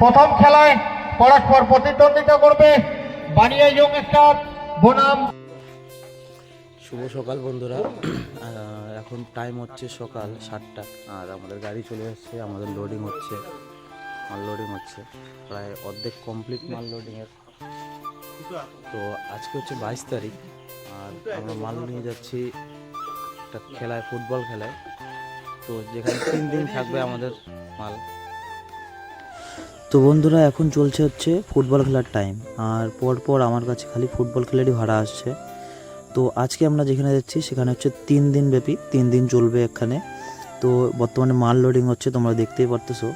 প্রথম খেলায় পরস্পর প্রতিদ্বন্দ্বিতা করবে বানিয়া ইয়ং স্টার বনাম। শুভ সকাল বন্ধুরা। এখন টাইম হচ্ছে সকাল সাতটা। আর আমাদের গাড়ি চলে এসছে আমাদের লোডিং হচ্ছে, মাল লোডিং হচ্ছে। প্রায় অর্ধেক কমপ্লিট মাল লোডিংয়ের তো আজকে হচ্ছে বাইশ তারিখ, আর আমরা মাল নিয়ে যাচ্ছি একটা খেলায়, ফুটবল খেলায়। তো যেখানে তিন দিন থাকবে আমাদের মাল। তো বন্ধুরা, এখন চলছে হচ্ছে ফুটবল খেলার টাইম আর পর পর আমার কাছে খালি ফুটবল খেলারই ভাড়া আসছে। তো আজকে আমরা যেখানে যাচ্ছি, সেখানে হচ্ছে তিন দিন ব্যাপী, তিন দিন চলবে এখানে। তো বর্তমানে মাল লোডিং হচ্ছে, তোমরা দেখতেই পারতেছো।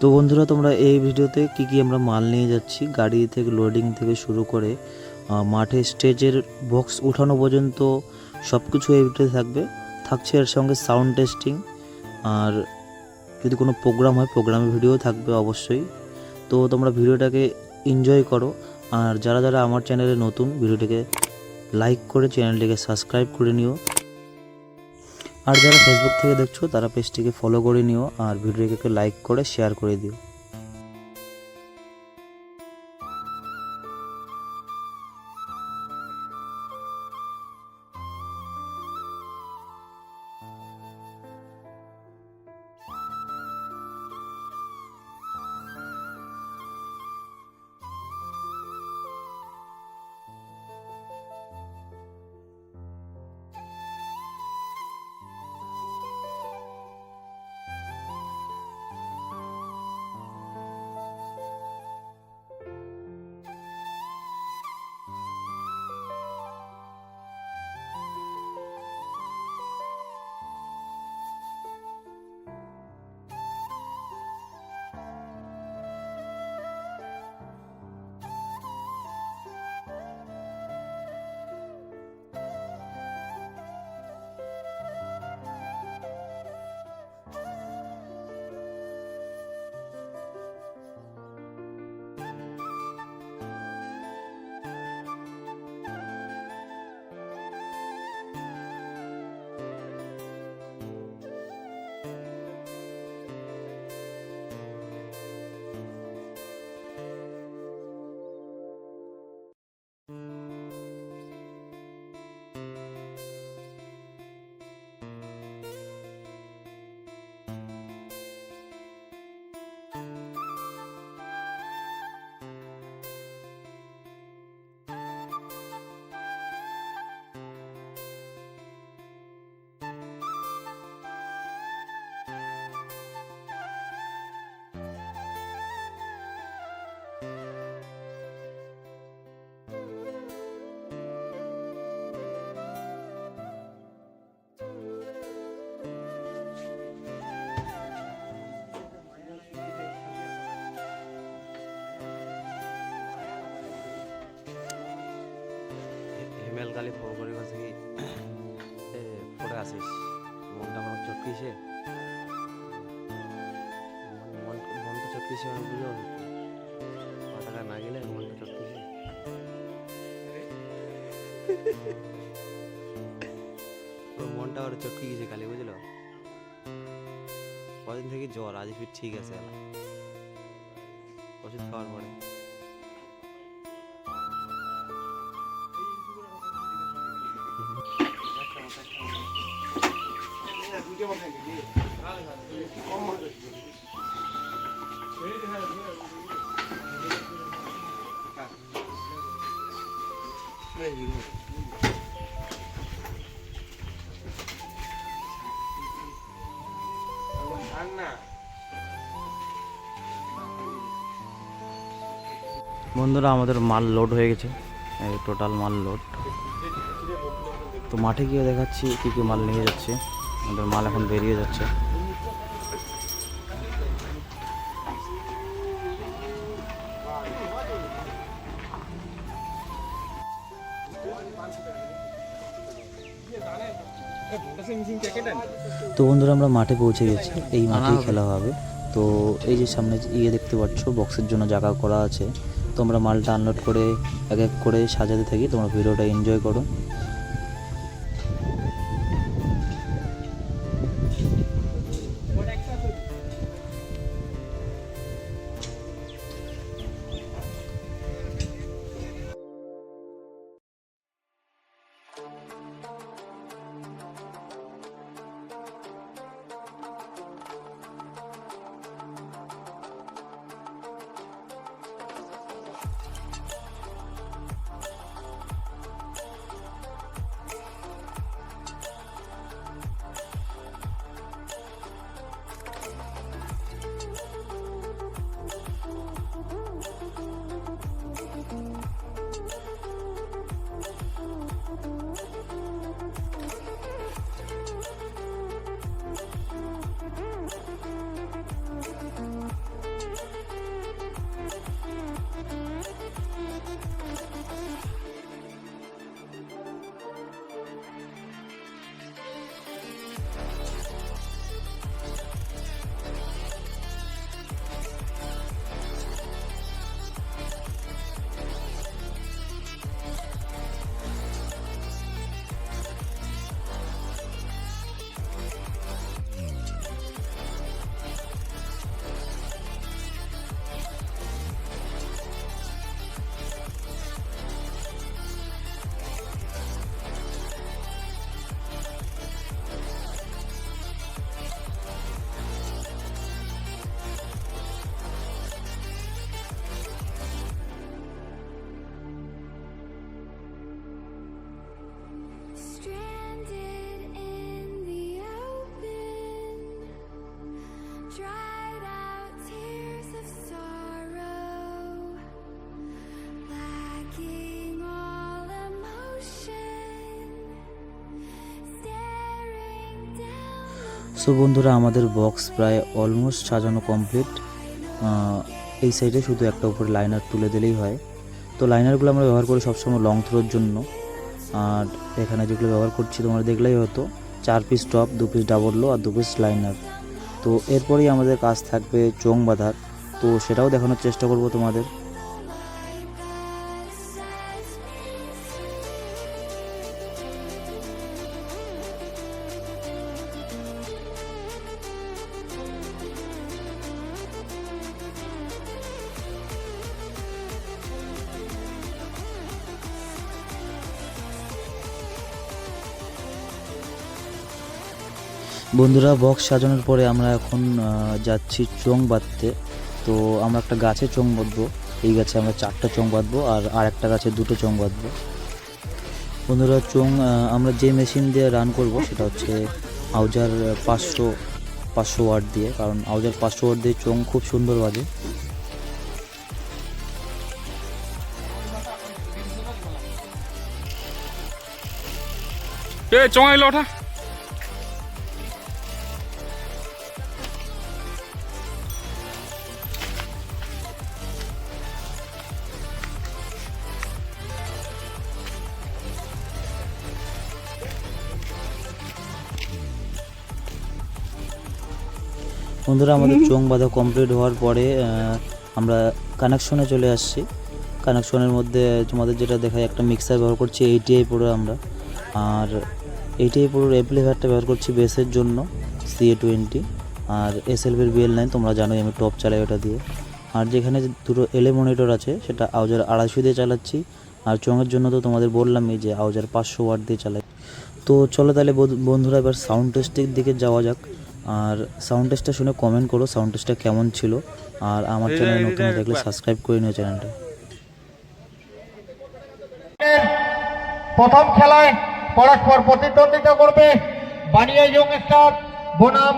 তো বন্ধুরা, তোমরা এই ভিডিওতে কি কি আমরা মাল নিয়ে যাচ্ছি, গাড়ি থেকে লোডিং থেকে শুরু করে মাঠে স্টেজের বক্স উঠানো পর্যন্ত সব কিছু এই ভিডিওতে থাকবে। থাকছে এর সঙ্গে সাউন্ড টেস্টিং আর যদি কোনো প্রোগ্রাম হয় প্রোগ্রামের ভিডিও থাকবে অবশ্যই। তো তোমরা ভিডিওটাকে এনজয় করো। আর যারা যারা আমার চ্যানেলে নতুন, ভিডিওটাকে লাইক করে চ্যানেলটিকে সাবস্ক্রাইব করে নিও। আর যারা ফেসবুক থেকে দেখছ, তারা পেজটিকে ফলো করে নিও। আর ভিডিওটিকে লাইক করে শেয়ার করে দিও। কালি ফোন করে কি পড়ে আসিস মনটা আমার চটকিছে। মন, মন- মনটা চটকিছে আমি বুঝো মাথাটা না গেলে মনটা চটকিছে। মনটা ওর চটকি গেছে খালি বুঝলো কদিন থেকে জ্বর আজ ফির ঠিক আছে ওষুধ খাওয়ার পরে বন্ধুরা, আমাদের মাল লোড হয়ে গেছে। টোটাল মাল লোড তো মাঠে গিয়ে দেখাচ্ছি কী কী মাল নিয়ে যাচ্ছে। আমাদের মাল এখন বেরিয়ে যাচ্ছে। তো বন্ধুরা আমরা মাঠে পৌঁছে গেছি। এই মাঠেই খেলা হবে। তো এই যে সামনে ইয়ে দেখতে পাচ্ছ বক্সের জন্য জায়গা করা আছে। তোমরা মালটা আনলোড করে এক এক করে সাজাতে থাকি। তোমরা ভিডিওটা এনজয় করো। সো বন্ধুরা, আমাদের বক্স প্রায় অলমোস্ট সাজানো কমপ্লিট এই সাইডে শুধু একটা উপরে লাইনার তুলে দিলেই হয়। তো লাইনারগুলো আমরা ব্যবহার করি সবসময় লং থ্রোর জন্য। আর এখানে যেগুলো ব্যবহার করছি, তোমরা দেখলেই হতো চার পিস টপ দু পিস ডাবল লো আর দু পিস লাইনার তো এরপরেই আমাদের কাজ থাকবে চোং বাঁধার। তো সেটাও দেখানোর চেষ্টা করব তোমাদের। বন্ধুরা বক্স সাজানোর পরে আমরা এখন যাচ্ছি চোং বাঁধতে। তো আমরা একটা গাছে চোং বাঁধবো। এই গাছে আমরা চারটা চোং বাঁধবো আর আর একটা গাছে দুটো চোং বাঁধবো। বন্ধুরা চোং আমরা যে মেশিন দিয়ে রান করব সেটা হচ্ছে আউজার পাঁচশো পাঁচশো ওয়াট দিয়ে। কারণ আউজার পাঁচশো ওয়াট দিয়ে চোং খুব সুন্দর বাজে। এলো, ওঠা। বন্ধুরা আমাদের চোং বাঁধা কমপ্লিট হওয়ার পরে আমরা কানেকশনে চলে আসছি। কানেকশনের মধ্যে তোমাদের যেটা দেখায় একটা মিক্সার ব্যবহার করছি এইটিআই পুরো আমরা। আর এইটিআই পুরোর অ্যাপ্লিফায়ারটা ব্যবহার করছি বেসের জন্য সিএ টোয়েন্টি আর এস এসএলভির বিএল নাইন তোমরা জানোই আমি টপ চালাই ওটা দিয়ে। আর যেখানে দুটো এলে মনিটর আছে সেটা আউজার আড়াইশো দিয়ে চালাচ্ছি। আর চোঙের জন্য তো তোমাদের বললামই যে আউজার পাঁচশো ওয়াট দিয়ে চালাই। তো চলো তাহলে বন্ধুরা এবার সাউন্ড টেস্টের দিকে যাওয়া যাক। আর সাউন্ড টেস্টটা শুনে কমেন্ট করো সাউন্ড টেস্টটা কেমন ছিল? আর আমার চ্যানেল নতুন হয়ে থাকলে সাবস্ক্রাইব করে নিও চ্যানেলটা প্রথম খেলায় পরস্পর প্রতিদ্বন্দ্বিতা করবে বানিয়া ইয়ং স্টার বনাম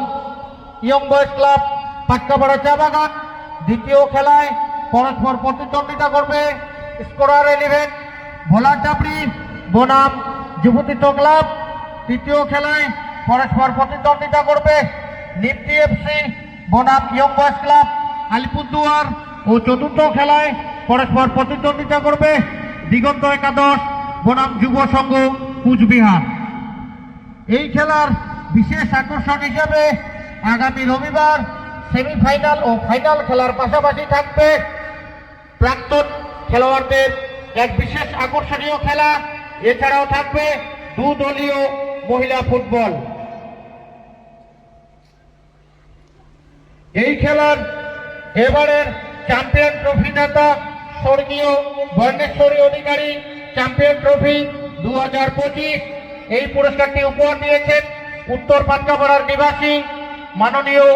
ইয়ং বয়েজ ক্লাব পাট্টাপাড়া চা বাগান। দ্বিতীয় খেলায় পরস্পর প্রতিদ্বন্দ্বিতা করবে স্কোরার ইলেভেন ভোলা চাপড়ি বনাম যুবতীর্থ ক্লাব তৃতীয় খেলায় পরস্পর প্রতিদ্বন্দ্বিতা করবে নিফটি এফসি বনাম ইয়ং বয়েজ ক্লাব আলিপুরদুয়ার ও চতুর্থ খেলায় পরস্পর প্রতিদ্বন্দ্বিতা করবে দিগন্ত একাদশ, বনাম যুব সংঘ, কুচবিহার। এই খেলার বিশেষ আকর্ষণ হিসেবে আগামী রবিবার সেমিফাইনাল ও ফাইনাল খেলার পাশাপাশি থাকবে প্রাক্তন খেলোয়াড়দের এক বিশেষ আকর্ষণীয় খেলা। এছাড়াও থাকবে দুদলীয় মহিলা ফুটবল। এই খেলার এবারের চ্যাম্পিয়ন ট্রফি নেতা স্বর্গীয় বর্ণেশ্বরী অধিকারী চ্যাম্পিয়ন ট্রফি দু হাজার পঁচিশ। এই পুরস্কারটি উপহার দিয়েছেন উত্তর পাটকাপাড়ার নিবাসী মাননীয়